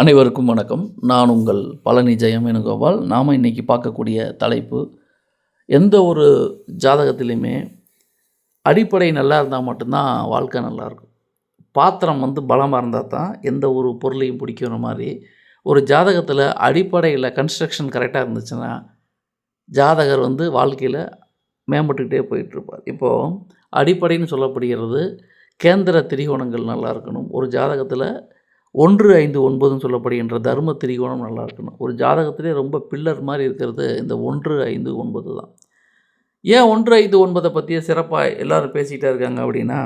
அனைவருக்கும் வணக்கம். நான் உங்கள் பழனி ஜெயம் வேணுகோபால் நாம் இன்றைக்கி பார்க்கக்கூடிய தலைப்பு எந்த ஒரு ஜாதகத்திலையுமே அடிப்படை நல்லா இருந்தால் மட்டும்தான் வாழ்க்கை நல்லாயிருக்கும் பாத்திரம் வந்து பலமாக இருந்தால் தான் எந்த ஒரு பொருளையும் பிடிக்கிற மாதிரி ஒரு ஜாதகத்தில் அடிப்படையில் கன்ஸ்ட்ரக்ஷன் கரெக்டாக இருந்துச்சுன்னா ஜாதகர் வந்து வாழ்க்கையில் மேம்பட்டுக்கிட்டே போயிட்டுருப்பார். இப்போது அடிப்படைன்னு சொல்லப்படுகிறது கேந்திர திரிகோணங்கள் நல்லா இருக்கணும். ஒரு ஜாதகத்தில் ஒன்று ஐந்து ஒன்பதுன்னு சொல்லப்படுகின்ற தர்ம திரிகோணம் நல்லா இருக்கணும். ஒரு ஜாதகத்திலே ரொம்ப பில்லர் மாதிரி இருக்கிறது இந்த ஒன்று ஐந்து ஒன்பது தான். ஏன் ஒன்று ஐந்து ஒன்பதை பற்றியே சிறப்பாக எல்லோரும் பேசிகிட்டே இருக்காங்க அப்படின்னா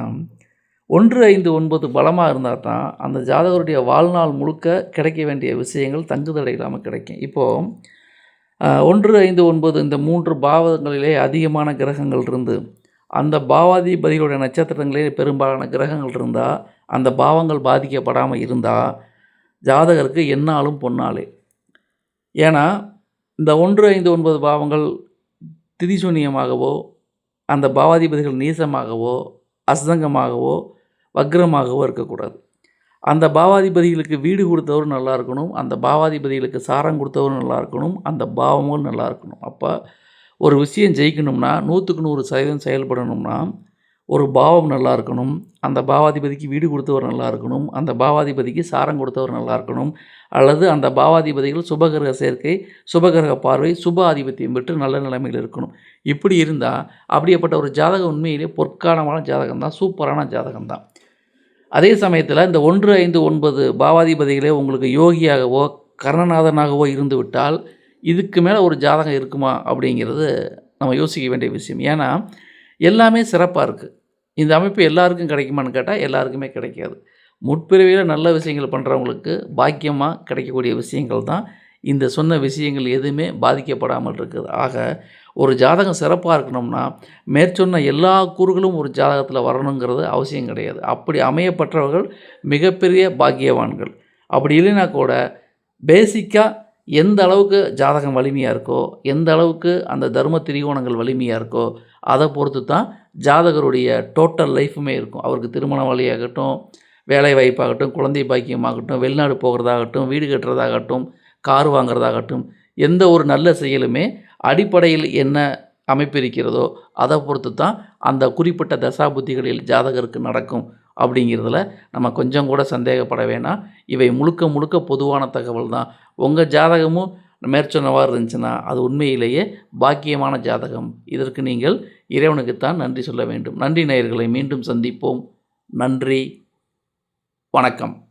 ஒன்று ஐந்து ஒன்பது பலமாக இருந்தால் தான் அந்த ஜாதகருடைய வாழ்நாள் முழுக்க கிடைக்க வேண்டிய விஷயங்கள் தங்குதடை இல்லாமல் கிடைக்கும். இப்போது ஒன்று ஐந்து ஒன்பது இந்த மூன்று பாவங்களிலே அதிகமான கிரகங்கள் இருந்து அந்த பாவாதிபதிகளுடைய நட்சத்திரங்களே பெரும்பாலான கிரகங்கள் இருந்தால் அந்த பாவங்கள் பாதிக்கப்படாமல் இருந்தால் ஜாதகருக்கு என்னாலும் பொன்னாலே. ஏன்னா இந்த ஒன்று ஐந்து ஒன்பது பாவங்கள் திதிசூன்யமாகவோ அந்த பாவாதிபதிகள் நீசமாகவோ அசங்கமாகவோ வக்ரமாகவோ இருக்கக்கூடாது. அந்த பாவாதிபதிகளுக்கு வீடு கொடுத்தவரும் நல்லா இருக்கணும் அந்த பாவாதிபதிகளுக்கு சாரம் கொடுத்தவரும் நல்லா இருக்கணும் அந்த பாவமும் நல்லா இருக்கணும். அப்போ ஒரு விஷயம் ஜெயிக்கணும்னா நூற்றுக்கு நூறு சதவீதம் செயல்படணும்னா ஒரு பாவம் நல்லா இருக்கணும். அந்த பாவாதிபதிக்கு வீடு கொடுத்தவர் நல்லா இருக்கணும். அந்த பாவாதிபதிக்கு சாரம் கொடுத்தவர் நல்லா இருக்கணும். அல்லது அந்த பாவாதிபதிகள் சுபகிரக சேர்க்கை சுபகிரக பார்வை சுப ஆதிபத்தியம் பெற்று நல்ல நிலைமையில் இருக்கணும். இப்படி இருந்தால் அப்படியேப்பட்ட ஒரு ஜாதகம் உண்மையிலே பொற்காலமான ஜாதகம் தான் சூப்பரான ஜாதகம் தான். அதே சமயத்தில் இந்த ஒன்று ஐந்து ஒன்பது பாவாதிபதிகளே உங்களுக்கு யோகியாகவோ கர்ணநாதனாகவோ இருந்துவிட்டால் இதுக்கு மேலே ஒரு ஜாதகம் இருக்குமா அப்படிங்கிறது நம்ம யோசிக்க வேண்டிய விஷயம். ஏன்னா எல்லாமே சிறப்பாக இருக்குது இந்த அமைப்பு எல்லாருக்கும் கிடைக்குமான்னு கேட்டால் எல்லாருக்குமே கிடைக்காது. முற்பிறவியில் நல்ல விஷயங்கள் பண்ணுறவங்களுக்கு பாக்கியமாக கிடைக்கக்கூடிய விஷயங்கள் தான் இந்த சொன்ன விஷயங்கள் எதுவுமே பாதிக்கப்படாமல் இருக்குது. ஆக ஒரு ஜாதகம் சிறப்பாக இருக்கணும்னா மேற்சொன்ன எல்லா கூறுகளும் ஒரு ஜாதகத்தில் வரணுங்கிறது அவசியம் கிடையாது. அப்படி அமையப்பட்டவர்கள் மிகப்பெரிய பாக்கியவான்கள். அப்படி இல்லைனா கூட பேசிக்காக எந்த அளவுக்கு ஜாதகம் வலிமையாக இருக்கோ எந்த அளவுக்கு அந்த தர்ம திரிகோணங்கள் வலிமையாக இருக்கோ அதை பொறுத்து தான் ஜாதகருடைய டோட்டல் லைஃப்புமே இருக்கும். அவருக்கு திருமண வழியாகட்டும் வேலை வாய்ப்பாகட்டும் குழந்தை பாக்கியமாகட்டும் வெளிநாடு போகிறதாகட்டும் வீடு கட்டுறதாகட்டும் கார் வாங்குறதாகட்டும் எந்த ஒரு நல்ல செயலுமே அடிப்படையில் என்ன அமைப்பு இருக்கிறதோ அதை பொறுத்து தான் அந்த குறிப்பிட்ட தசாபுத்திகளில் ஜாதகருக்கு நடக்கும். அப்படிங்கிறதுல நம்ம கொஞ்சம் கூட சந்தேகப்பட வேணாம். இவை முழுக்க முழுக்க பொதுவான தகவல் தான். உங்கள் ஜாதகமும் மேற்சொன்னவாறு இருந்துச்சுன்னா அது உண்மையிலேயே பாக்கியமான ஜாதகம். இதற்கு நீங்கள் இறைவனுக்குத்தான் நன்றி சொல்ல வேண்டும். நன்றி நேயர்களை மீண்டும் சந்திப்போம். நன்றி. வணக்கம்.